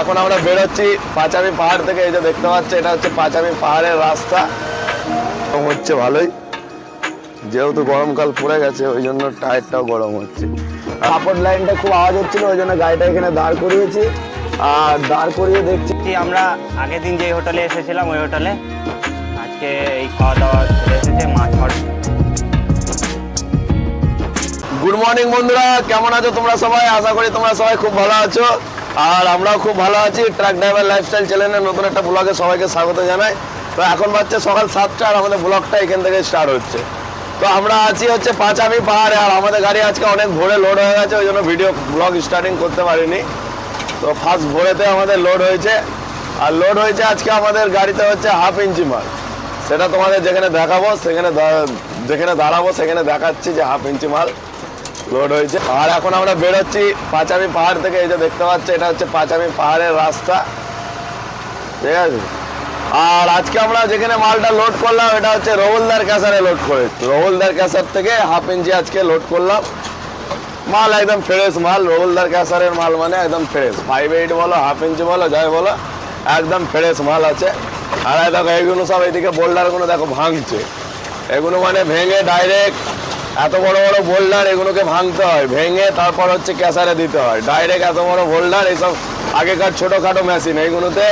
এখন আমরা বেরোচ্ছি পাঁচামি পাহাড় থেকে, এই যে দেখতে পাচ্ছি, এটা হচ্ছে পাঁচামি পাহাড়ের রাস্তা। হচ্ছে ভালোই। যেহেতু গরমকাল পড়ে গেছে, ওই জন্য টায়ারটাও গরম হচ্ছে। কাপড় লাইনটা খুব আওয়াজ হচ্ছিল, ওই জন্য গাড়িটা এখানে দাঁড় করিয়েছি। আর দাঁড় করিয়ে দেখছি কি আমরা আগের দিন যে হোটেলে এসেছিলাম, ওই হোটেলে আজকে এই খাওয়া দাওয়া চলে এসেছে, মাছ গুড মর্নিং বন্ধুরা, কেমন আছো তোমরা সবাই? আশা করি তোমরা সবাই খুব ভালো আছো। আর আমরাও খুব ভালো আছি। ট্রাক ড্রাইভার লাইফস্টাইল চ্যানেলের নতুন একটা ব্লগে সবাইকে স্বাগত জানাই। তো এখন বাচ্চা সকাল সাতটা আর আমাদের ব্লগটা এখান থেকে স্টার্ট হচ্ছে। তো আমরা আছি হচ্ছে পাঁচামি পাহাড়ে আর আমাদের গাড়ি আজকে অনেক ভোরে লোড হয়ে গেছে, ওই জন্য ভিডিও ব্লগ স্টার্টিং করতে পারিনি। তো ফার্স্ট ভোরেতে আমাদের লোড হয়েছে। আর লোড হয়েছে আজকে আমাদের গাড়িতে হচ্ছে হাফ ইঞ্চি মাল। সেটা তোমাদের যেখানে দেখাবো, সেখানে যেখানে দাঁড়াবো, সেখানে দেখাচ্ছি যে হাফ ইঞ্চি মাল। লোড হয়েছে। আর এখন আমরা বেরোচ্ছি পাঁচামি পাহাড় থেকে, এই যে দেখতে পাচ্ছি, এটা হচ্ছে পাঁচামি পাহাড়ের রাস্তা। ঠিক আছে? আর আজকে আমরা যেখানে মালটা লোড করলাম, এটা হচ্ছে রহুলদার ক্যাসারে লোড করে। রহুলদার ক্যাসার থেকে হাফ ইঞ্চি আজকে লোড করলাম। মাল একদম ফ্রেশ মাল, রহুলদার ক্যাসারের মাল মানে একদম ফ্রেশ ফাইভ এইট বলো হাফ ইঞ্চি বলো, যাই বলো, একদম ফ্রেশ মাল আছে। আর দেখো এইগুলো সব এইদিকে বোল্ডারগুলো দেখো ভাঙছে। এগুলো মানে ভেঙে ডাইরেক্ট এত বড় বড় বোল্ডার এগুলোকে ভাঙতে হয়, ভেঙে তারপর হচ্ছে ক্যাসারে দিতে হয়। ডাইরেক্ট এত বড় বোল্ডার, এইসব আগেকার ছোটোখাটো মেশিন এইগুলোতে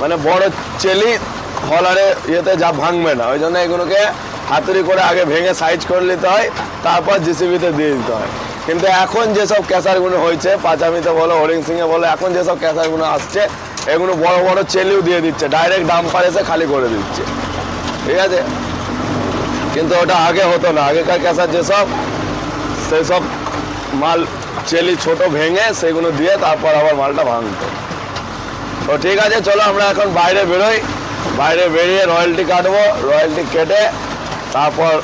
মানে বড় চেলি হলারে ইয়েতে যা ভাঙবে না। ওই জন্য এগুলোকে হাতুড়ি করে আগে ভেঙে সাইজ করে নিতে হয়, তারপর জিসিবিতে দিয়ে দিতে হয়। কিন্তু এখন যেসব ক্যাসারগুলো হয়েছে, পাঁচামিতে বলো হরিং সিংয়ে বলো, এখন যেসব ক্যাসারগুলো আসছে, এগুলো বড় বড় চেলিও দিয়ে দিচ্ছে ডাইরেক্ট ডাম্পার এসে খালি করে দিচ্ছে। ঠিক আছে? কিন্তু ওটা আগে হতো না। আগেকার ক্যাসার যেসব, সেসব মাল চেলি ছোট ভেঙে সেগুলো দিয়ে তারপর আবার মালটা ভাঙতো। তো ঠিক আছে, চলো আমরা এখন বাইরে বেরোই। বাইরে বেরিয়ে রয়্যালটি কাটবো, রয়্যালটি কেটে তারপর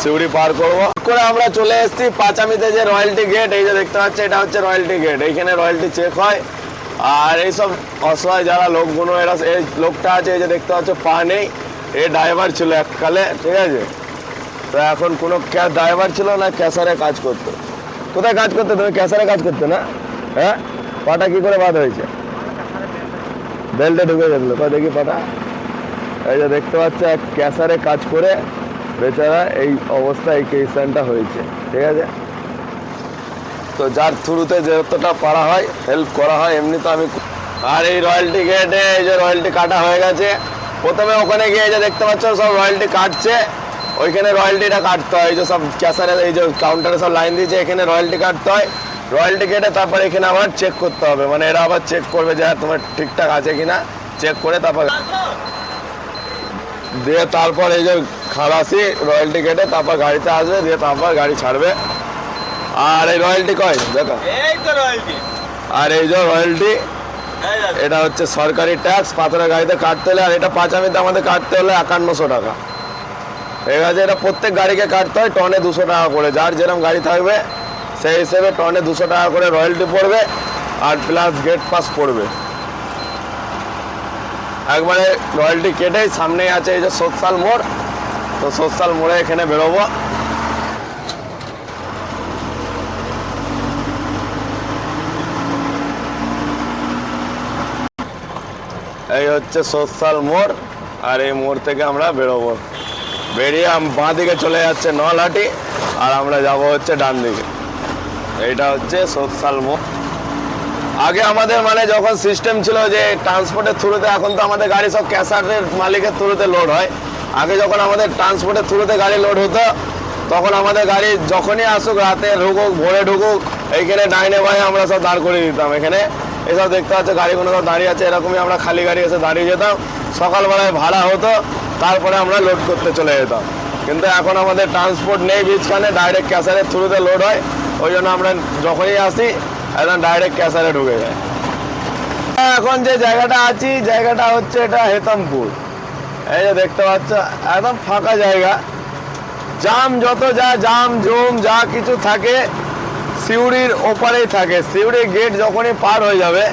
সিউড়ি পার করব। করে আমরা চলে এসেছি পাঁচামিতে যে রয়্যালটি গেট, এই যে দেখতে পাচ্ছি, এটা হচ্ছে রয়্যালটি গেট। এইখানে রয়্যালটি চেক হয়। আর এইসব অসহায় যারা লোকগুলো, এরা, এই লোকটা আছে, এই যে দেখতে পাচ্ছ, পা নেই। এ ড্রাইভার ছিল এককালে, ঠিক আছে? তো এখন কোনো ড্রাইভার ছিল না, ক্যাসারে কাজ করতো। কোথায় কাজ করতে? তুমি ক্যাসারে কাজ করতে না? হ্যাঁ? পাটা কি করে বাদ হয়েছে? বেল্টে ঢুকে গেছিল। তো দেখি পাটা। এই যে দেখতে পাচ্ছ, এক ক্যাসারে কাজ করে বেচারা এই অবস্থা, এই কেসটা হয়েছে। ঠিক আছে? তো যার থ্রুতে যতটা পারা হয় হেল্প করা হয়, এমনি তো আমি আর এই রয়্যালটি গেটে এই যে রয়্যালটি কাটা হয়ে গেছে। প্রথমে ওখানে গিয়ে যে দেখতে পাচ্ছ, সব রয়্যালটি কাটছে। ওইখানে রয়্যালটিটা কাটতে হয় এই যে সব ক্যাসারে এই যে কাউন্টারে সব লাইন দিয়েছে এখানে রয়্যালটি কাটতে হয়। রয়্যালটি কেটে তারপর এখানে আবার চেক করতে হবে। মানে এরা আবার চেক করবে যে হ্যাঁ তোমার ঠিকঠাক আছে কিনা। চেক করে তারপর দিয়ে তারপর এই যে খালাসি রয়্যালটি কেটে তারপর গাড়িতে আসবে দিয়ে তারপর গাড়ি ছাড়বে। আর এই রয়্যালটি কয়? দেখো। আর এই যে রয়্যালটি এটা হচ্ছে সরকারি ট্যাক্স পাথরের গাড়িতে কাটতে হলে আর এটা পাঁচামিতে আমাদের কাটতে হলে একান্নশো টাকা। আছে এটা প্রত্যেক গাড়িকে কাটতে হয়, টনে দুশো টাকা করে। যার যেরকম গাড়ি থাকবে, সেই হিসেবে টনে দুশো টাকা করে রয়্যালটি পড়বে আর প্লাস গেট পাস পড়বে। একবারে রয়্যালটি কেটেই সামনেই আছে এই যে সোশ্যাল মোড়। তো সোশ্যাল মোড়ে এখানে বেরোবো। এই হচ্ছে সোশ্যাল মোড়, আর এই মোড় থেকে আমরা বেরোবো। বেরিয়ে বাঁ দিকে চলে যাচ্ছে নলহাটি, আর আমরা যাব হচ্ছে ডান দিকে। এইটা হচ্ছে সোশ্যাল মোড়। আগে আমাদের মানে যখন সিস্টেম ছিল যে ট্রান্সপোর্টের থ্রুতে এখন তো আমাদের গাড়ি সব ক্যাসারের মালিকের থ্রুতে লোড হয়। আগে যখন আমাদের ট্রান্সপোর্টের থ্রুতে গাড়ি লোড হতো, তখন আমাদের গাড়ি যখনই আসুক, রাতে ঢুকুক, ভোরে ঢুকুক, এইখানে ডাইনে বাই আমরা সব দাঁড় করিয়ে দিতাম। এখানে এসব দেখতে পাচ্ছ, গাড়িগুলো সব দাঁড়িয়ে আছে, এরকমই আমরা খালি গাড়ি এসে দাঁড়িয়ে যেতাম। সকালবেলায় ভাড়া হতো তারপরে আমরা লোড করতে চলে যেতাম। কিন্তু এখন আমাদের ট্রান্সপোর্ট নেই বীজখানে ডাইরেক্ট ক্যাসারের থ্রুতে লোড হয়। ওই জন্য আমরা যখনই আসি, একদম ডাইরেক্ট ক্যাসারে ঢুকে যায়। এখন যে জায়গাটা আছি, জায়গাটা হচ্ছে এটা হেতমপুর। এই যে দেখতে পাচ্ছ, একদম ফাঁকা জায়গা। জাম যত যা, জাম, জুম, যা কিছু থাকে, সিউড়ির ওপারেই থাকে। সিউড়ির গেট যখনই পার হয়ে যাবে,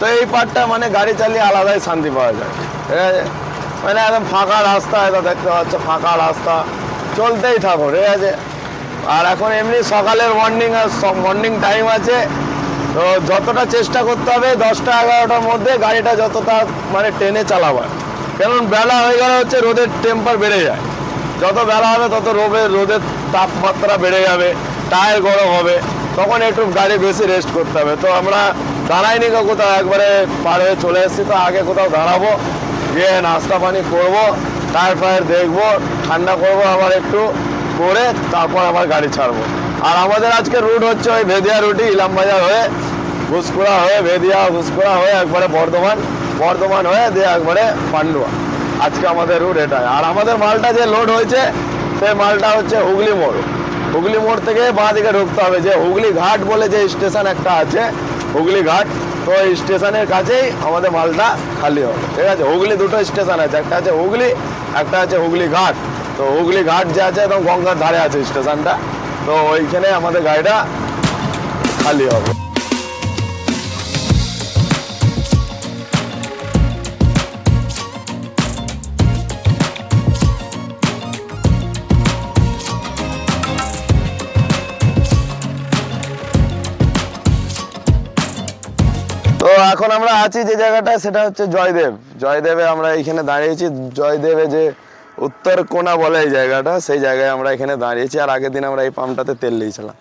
তো এই পারটা মানে গাড়ি চালিয়ে আলাদাই শান্তি পাওয়া যায়। ঠিক আছে? মানে একদম ফাঁকা রাস্তা, এটা দেখতে পাচ্ছ, ফাঁকা রাস্তা। চলতেই থাকো, ঠিক আছে? আর এখন এমনি সকালের মর্নিং মর্নিং টাইম আছে। তো যতটা চেষ্টা করতে হবে, দশটা এগারোটার মধ্যে গাড়িটা যতটা মানে টেনে চালাবার। কারণ বেলা হয়ে গেলে হচ্ছে রোদের টেম্পার বেড়ে যায়। যত বেলা হবে, তত রোদের রোদের তাপমাত্রা বেড়ে যাবে, টায়ার গরম হবে, তখন একটু গাড়ি বেশি রেস্ট করতে হবে। তো আমরা দাঁড়াইনি কোথাও, একবারে হয়ে চলে এসেছি, তো আগে কোথাও দাঁড়াবো। গিয়ে নাস্তা পানি করব ফায়ার দেখব, ঠান্ডা করব আবার একটু করে তারপর আবার গাড়ি ছাড়বো। আর আমাদের আজকে রুট হচ্ছে ওই ভেদিয়া রুটি ইলামবাজার হয়ে ঘুসকুড়া হয়ে, ভেদিয়া ঘুসকুড়া হয়ে একবারে বর্ধমান বর্ধমান হয়ে দিয়ে একবারে পান্ডুয়া। আজকে আমাদের রুট এটাই। আর আমাদের মালটা যে লোড হয়েছে, সেই মালটা হচ্ছে হুগলি মোড়। হুগলি মোড় থেকে বাঁ দিকে ঢুকতে হবে যে হুগলি ঘাট বলে যে স্টেশন একটা আছে, হুগলি ঘাট তো এই স্টেশনের কাছেই আমাদের মালটা খালি হবে। ঠিক আছে? হুগলি দুটো স্টেশন আছে। একটা আছে হুগলি, একটা আছে হুগলি ঘাট। তো হুগলি ঘাট যে আছে একদম গঙ্গার ধারে আছে স্টেশনটা। তো ওইখানে আমাদের গাড়িটা খালি হবে। এখন আমরা আছি যে জায়গাটা, সেটা হচ্ছে জয়দেব। জয়দেবে আমরা এখানে দাঁড়িয়েছি। জয়দেবে যে উত্তর কোনা বলে এই জায়গাটা, সেই জায়গায় আমরা এখানে দাঁড়িয়েছি। আর আগের দিন আমরা এই পাম্পটাতে তেল নিয়েছিলাম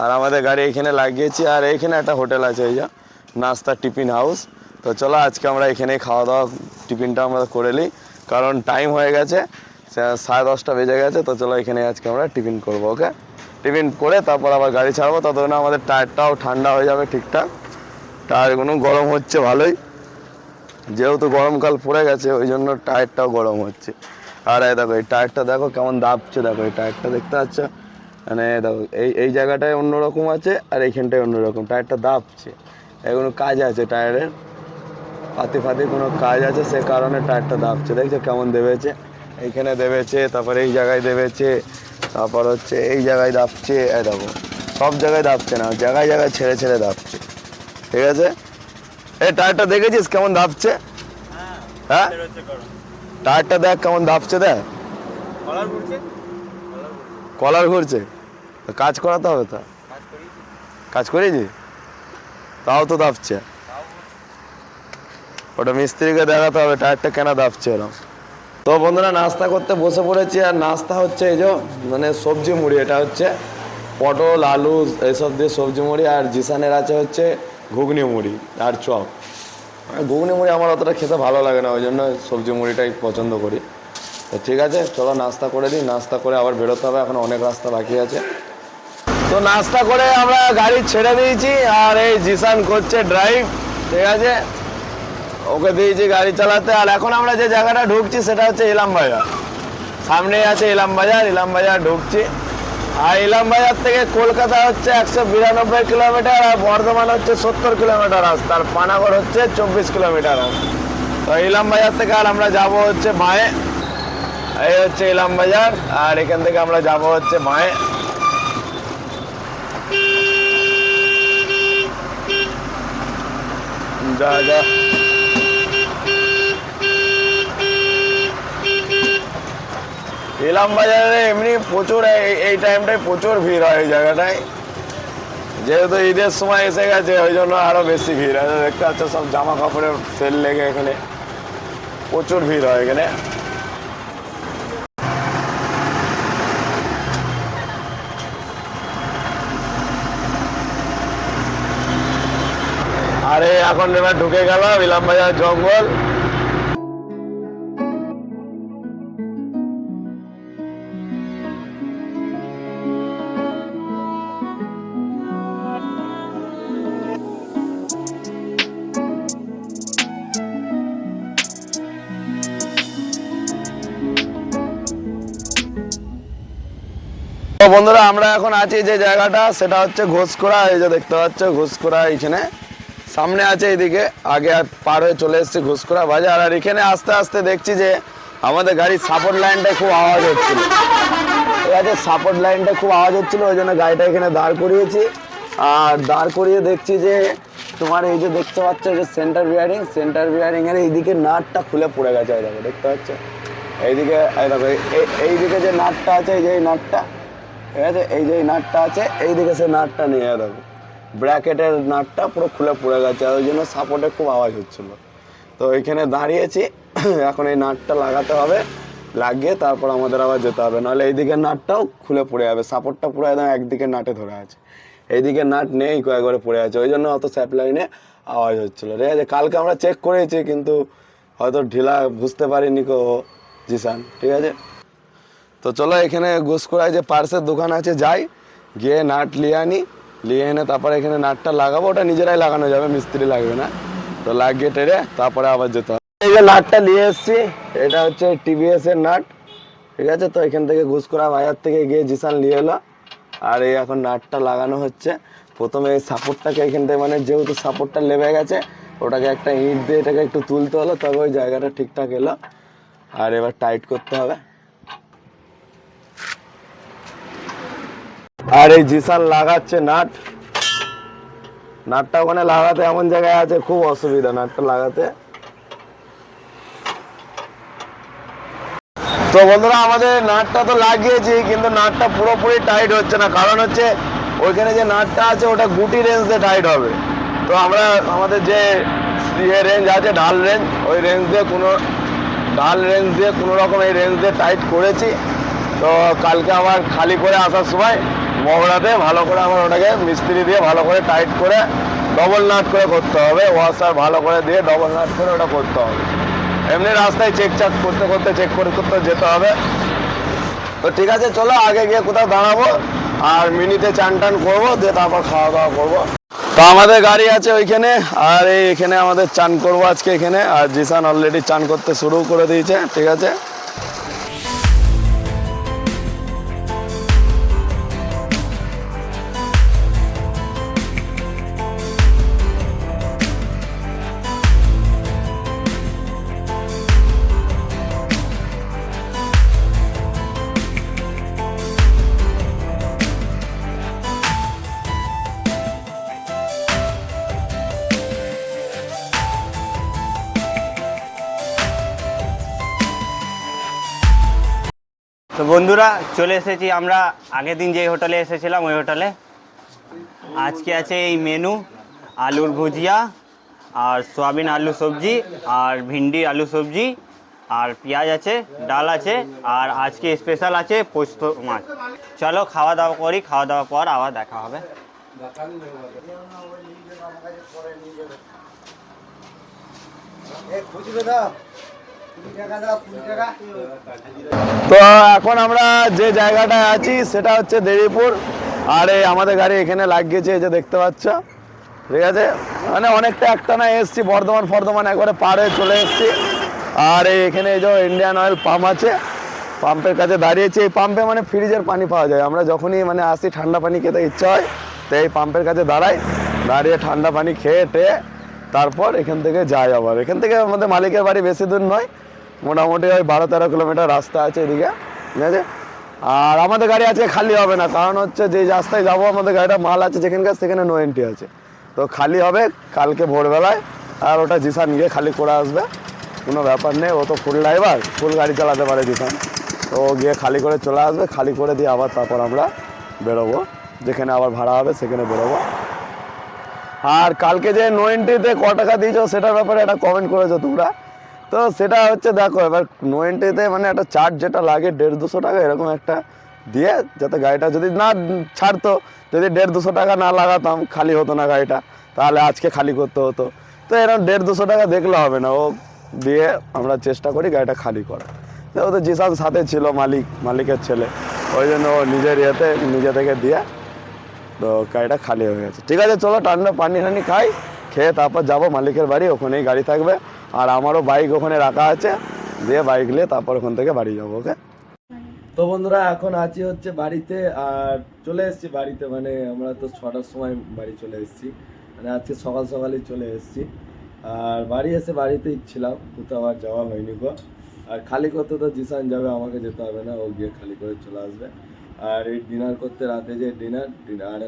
আর আমাদের গাড়ি এখানে লাগিয়েছি। আর এইখানে একটা হোটেল আছে, এই যা নাস্তা টিফিন হাউস। তো চলো, আজকে আমরা এখানেই খাওয়া দাওয়া টিফিনটা আমরা করে নিই। কারণ টাইম হয়ে গেছে সাড়ে দশটা বেজে গেছে। তো চলো, এখানে আজকে আমরা টিফিন করব, ওকে? টিফিন করে তারপর আবার গাড়ি ছাড়বো। ততক্ষণ আমাদের টায়ারটাও ঠান্ডা হয়ে যাবে ঠিকঠাক। টায়ারগুলো গরম হচ্ছে ভালোই। যেহেতু গরমকাল পড়ে গেছে, ওই জন্য টায়ারটাও গরম হচ্ছে। আর এই দেখো, এই টায়ারটা দেখো কেমন দাবছে দেখো এই টায়ারটা দেখতে পাচ্ছ? মানে দেখো, এই এই জায়গাটায় অন্যরকম আছে আর এইখানটায় অন্যরকম। টায়ারটা দাবছে এগুলো কাজ আছে টায়ারের? পাতি ফাতি কোনো কাজ আছে, সে কারণে টায়ারটা দাবছে দেখছ কেমন দেবেছে? এইখানে দেবেছে, তারপরে এই জায়গায় দেবেছে, তারপর হচ্ছে এই জায়গায় দাবছে এই দেখো। সব জায়গায় দাবছে না, জায়গায় জায়গায় ছেড়ে ছেড়ে দাবছে ঠিক আছে? এই টায়ারটা দেখেছিস কেমন দাবছে হ্যাঁ টায়ারটা দেখ কেমন দাবছে দেখ। কলার ঘুরছে? কাজ করাতে হবে তা? কাজ করি কাজ করেছি তাও তো দাবছে ওটা মিস্ত্রিকে দেখাতে হবে টায়ারটা কেন দাবছে এরকম তো বন্ধুরা নাস্তা করতে বসে পড়েছি আর নাস্তা হচ্ছে এই যে মানে সবজি মুড়ি এটা হচ্ছে পটল আলু এইসব দিয়ে সবজি মুড়ি আর জিসানের আছে হচ্ছে ঘুগনি মুড়ি, আর চপ। ঘুগনি মুড়ি আমার অতটা খেতে ভালো লাগে না, ওই জন্য সবজি মুড়িটাই পছন্দ করি। তো ঠিক আছে, চলো নাস্তা করে দিই, নাস্তা করে আবার বেরোতে হবে, এখন অনেক রাস্তা বাকি আছে। তো নাস্তা করে আমরা গাড়ি ছেড়ে দিয়েছি, আর এই জিসান করছে ড্রাইভ ঠিক আছে? ওকে দিয়েছি গাড়ি চালাতে, আর এখন আমরা যে জায়গাটা ঢুকছি সেটা হচ্ছে ইলাম বাজার। সামনেই আছে ইলাম বাজার ইলাম বাজার ঢুকছি। আর ইলাম বাজার থেকে কলকাতা হচ্ছে একশো বিরানব্বই কিলোমিটার আর বর্ধমান হচ্ছে সত্তর কিলোমিটার রাস্তা। আর পানাগড় হচ্ছে চব্বিশ কিলোমিটার রাস্তা। তো ইলাম বাজার থেকে আর আমরা যাব হচ্ছে মায়ে। এই হচ্ছে ইলাম বাজার আর এখান থেকে আমরা যাব হচ্ছে মায়ে। যা যা। ইলাম বাজারে, এমনি প্রচুর এই- টাইমটায় প্রচুর ভিড় হয় এই জায়গাটায়। যেহেতু ঈদের সময় এসে গেছে, ওই জন্য আরও বেশি ভিড় হয়। দেখতে পাচ্ছ, সব জামা কাপড়ের সেল লেগে এখানে। প্রচুর ভিড় হয় এখানে। আরে, এখন এবার ঢুকে গেল ইলাম বাজার জঙ্গল। বন্ধুরা, আমরা এখন আছি যে জায়গাটা, সেটা হচ্ছে ঘোষকোড়া, এই যে দেখতে পাচ্ছ, ঘোষকোড়া এইখানে। সামনে আছে এইদিকে, আগে পার হয়ে চলে এসেছি ঘুসকোড়া বাজার। আর এখানে আস্তে আস্তে দেখছি যে আমাদের গাড়ির সাপোর্ট লাইনটা খুব আওয়াজ হচ্ছিল। ঠিক আছে সাপোর্ট লাইনটা খুব আওয়াজ হচ্ছিল, ওই জন্য গাড়িটা এখানে দাঁড় করিয়েছি। আর দাঁড় করিয়ে দেখছি যে তোমার এই যে দেখতে পাচ্ছ যে সেন্টার বিয়ারিং সেন্টার বিয়ারিং এর এইদিকে নাটটা খুলে পড়ে গেছে দেখো, দেখতে পাচ্ছ? এইদিকে এইদিকে যে নাটটা আছে, এই যে এই নাটটা ঠিক আছে? এই যে এই নাটটা আছে, এইদিকে সে নাটটা নিয়ে দেখো ব্র্যাকেটের নাটটা পুরো খুলে পড়ে গেছে, আর ওই জন্য সাপোর্টে খুব আওয়াজ হচ্ছিল। তো এখানে দাঁড়িয়েছি, এখন এই নাটটা লাগাতে হবে, লাগিয়ে তারপর আমাদের আবার যেতে হবে। নাহলে এইদিকের নাটটাও খুলে পড়ে যাবে সাপোর্টটা পুরো একদম একদিকে নাটে ধরে আছে। এইদিকে নাট নেই, কয়েকবারে পড়ে আছে, ওই জন্য অত স্যাপলাইনে আওয়াজ হচ্ছিল। ঠিক আছে? কালকে আমরা চেক করেছি, কিন্তু হয়তো ঢিলা বুঝতে পারিনি কো জিসান। ঠিক আছে? তো চলো এখানে গুসকরায় যে পার্সের দোকান আছে, যাই। গিয়ে নাট নিয়ে আনি। নিয়ে এনে তারপরে এখানে নাটটা লাগাবো। ওটা নিজেরাই লাগানো যাবে, মিস্ত্রি লাগবে না। তো লাগিয়ে টেরে তারপরে আবার যেতে হবে। এই যে নাটটা নিয়ে এসেছি, এটা হচ্ছে টিভিএস এর নাট। ঠিক আছে? তো এখান থেকে ঘুসকরা বাজার থেকে গিয়ে জিসান নিয়ে এলো। আর এই এখন নাটটা লাগানো হচ্ছে। প্রথমে এই সাপোর্টটাকে এখান থেকে মানে যেহেতু সাপোর্টটা লেবে গেছে, ওটাকে একটা ইট দিয়ে এটাকে একটু তুলতে হলো, তবে ওই জায়গাটা ঠিকঠাক এলো। আর এবার টাইট করতে হবে। আর এই জিসান লাগাচ্ছে নাট। নাটটা ওখানে লাগাতে এমন জায়গায় আছে, খুব অসুবিধা নাটটা লাগাতে। তো বন্ধুরা, আমাদের নাটটা তো লাগিয়েছি, কিন্তু নাটটা পুরোপুরি টাইট হচ্ছে না। কারণ হচ্ছে, ওইখানে যে নাটটা আছে, ওটা গুটি রেঞ্জ দিয়ে টাইট হবে। তো আমরা, আমাদের যে ইয়ে রেঞ্জ আছে, ঢাল রেঞ্জ ওই রেঞ্জ দিয়ে কোনো, ঢাল রেঞ্জ দিয়ে কোনো রকম এই রেঞ্জ দিয়ে টাইট করেছি। তো কালকে আবার খালি করে আসার সময় মগড়াতে ভালো করে আমার ওটাকে মিস্ত্রি দিয়ে ভালো করে টাইট করে ডবল নাট করে করতে হবে ওয়াশার ভালো করে দিয়ে ডবল নাট করে ওটা করতে হবে। এমনি রাস্তায় চেক চাক করতে করতে চেক করে করতে যেতে হবে। তো ঠিক আছে, চলো আগে গিয়ে কোথাও দাঁড়াবো আর মিনিতে চান টান করব, দিয়ে তারপর খাওয়া দাওয়া করব। তো আমাদের গাড়ি আছে ওইখানে, আর এই এখানে আমাদের চান করব আজকে এখানে, আর জিসান অলরেডি চান করতে শুরু করে দিয়েছে, ঠিক আছে? তো বন্ধুরা, চলে এসেছি আমরা। আগের দিন যে হোটেলে এসেছিলাম, ওই হোটেলে। আজকে আছে এই মেনু, আলুর ভুজিয়া, আর সয়াবিন আলু সবজি, আর ভিন্ডি আলু সবজি, আর পেঁয়াজ আছে, ডাল আছে, আর আজকে স্পেশাল আছে পোস্ত মাছ। চলো খাওয়া দাওয়া করি খাওয়া দাওয়ার পর আবার দেখা হবে। তো এখন আমরা যে জায়গাটায় আছি, সেটা হচ্ছে দেবীপুর। আর এই আমাদের গাড়ি এখানে লাগিয়েছে, এই যে দেখতে পাচ্ছ। ঠিক আছে? মানে অনেকটা একটানা এসছি, বর্ধমান ফর্ধমান একবারে পার হয়ে চলে এসছি। আর এই এখানে এই যে ইন্ডিয়ান অয়েল পাম্প আছে পাম্পের কাছে দাঁড়িয়েছি। এই পাম্পে মানে ফ্রিজের পানি পাওয়া যায়। আমরা যখনই মানে আসি, ঠান্ডা পানি খেতে ইচ্ছা হয়, তো এই পাম্পের কাছে দাঁড়াই। দাঁড়িয়ে ঠান্ডা পানি খেয়ে টেয়ে তারপর এখান থেকে যাই আবার। এখান থেকে আমাদের মালিকের বাড়ি বেশি দূর নয়। মোটামুটি ওই বারো তেরো কিলোমিটার রাস্তা আছে এদিকে, ঠিক আছে? আর আমাদের গাড়ি আছে খালি হবে না, কারণ হচ্ছে যে রাস্তায় যাব, আমাদের গাড়িটা মাল আছে যেখানকার, সেখানে নো এন্ট্রি আছে। তো খালি হবে কালকে ভোরবেলায়, আর ওটা জিসান গিয়ে খালি করে আসবে, কোনো ব্যাপার নেই, ও তো ফুল ড্রাইভার ফুল গাড়ি চালাতে পারে জিসান। তো গিয়ে খালি করে চলে আসবে, খালি করে দিয়ে আবার তারপর আমরা বেরোবো, যেখানে আবার ভাড়া হবে সেখানে বেরোবো। আর কালকে যে নো এন্ট্রিতে ক টাকা দিয়েছ, সেটার ব্যাপারে একটা কমেন্ট করেছ তোমরা। তো সেটা হচ্ছে দেখো, এবার নো এন্ট্রিতে মানে একটা চার্জ যেটা লাগে দেড় দুশো টাকা এরকম একটা দিয়ে যাতে গাড়িটা যদি না ছাড়তো, যদি দেড় দুশো টাকা না লাগাতাম, খালি হতো না গাড়িটা, তাহলে আজকে খালি করতে হতো। তো এরকম দেড় দুশো টাকা দেখলে হবে না, ও দিয়ে আমরা চেষ্টা করি গাড়িটা খালি করা ও তো জিসান সাথে ছিল মালিক, মালিকের ছেলে, ওই জন্য ও নিজের ইয়েতে, নিজে থেকে দিয়ে তো গাড়িটা খালি হয়ে গেছে। ঠিক আছে, চলো ঠান্ডা পানি টানি খাই। খেয়ে তারপর যাব, মালিকের বাড়ি, ওখানেই গাড়ি থাকবে। আর আমারও বাইক ওখানে রাখা আছে। দিয়ে বাইক নিয়ে তারপর ওখান থেকে বাড়ি যাব ওকে তো বন্ধুরা, এখন আছি হচ্ছে বাড়িতে। আর চলে এসেছি বাড়িতে মানে আমরা তো ছটার সময় বাড়ি চলে এসেছি। মানে আজকে সকাল সকালই চলে এসেছি। আর বাড়ি এসে বাড়িতেই ছিলাম, কোথাও আর যাওয়া হয়নি গো। আর খালি করতে তো জিসান যাবে, আমাকে যেতে হবে না, ও গিয়ে খালি করে চলে আসবে। আর এই ডিনার করতে রাতে যে ডিনার ডিনার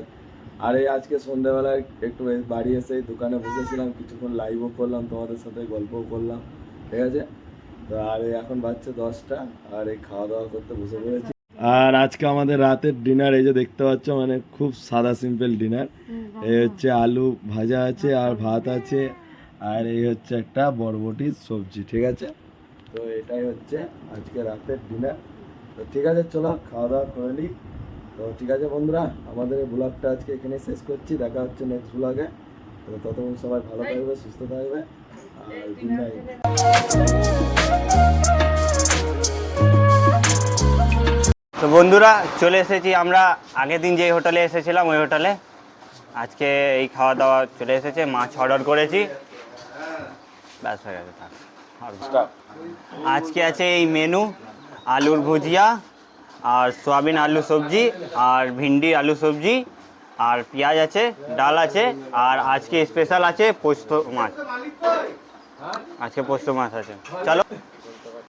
আর এই আজকে সন্ধ্যাবেলায় একটু বাড়ি এসে দোকানে বসেছিলাম কিছুক্ষণ লাইভও করলাম তোমাদের সাথে গল্পও করলাম ঠিক আছে? তো আর এই এখন বাজছে দশটা আর এই খাওয়া দাওয়া করতে বসে পড়েছি। আর আজকে আমাদের রাতের ডিনার এই যে দেখতে পাচ্ছ মানে খুব সাদা সিম্পল ডিনার এই হচ্ছে আলু ভাজা আছে আর ভাত আছে আর এই হচ্ছে একটা বরবটির সবজি ঠিক আছে? তো এটাই হচ্ছে আজকে রাতের ডিনার তো ঠিক আছে চলো খাওয়া দাওয়া করে নিই। তো ঠিক আছে বন্ধুরা আমাদের এই ব্লগটা আজকে এখানে শেষ করছি। দেখা হচ্ছে নেক্সট ব্লগে তো ততক্ষণ সবাই ভালো থাকবে সুস্থ থাকবে আর গুড নাইট তো বন্ধুরা চলে এসেছি আমরা। আগের দিন যে হোটেলে এসেছিলাম ওই হোটেলে। আজকে এই খাওয়া দাওয়া চলে এসেছে মাছ অর্ডার করেছি। ব্যাস হয়ে গেছে থাক। আজকে আছে এই মেনু আলুর ভুজিয়া। আর সোয়াবিন, আলু, সবজি, আর ভিন্ডি, আলু, সবজি, আর পেঁয়াজ আছে, ডাল আছে, আর আজকে স্পেশাল আছে পোস্ত মাছ। আজকে পোস্ত মাছ আছে। চলো।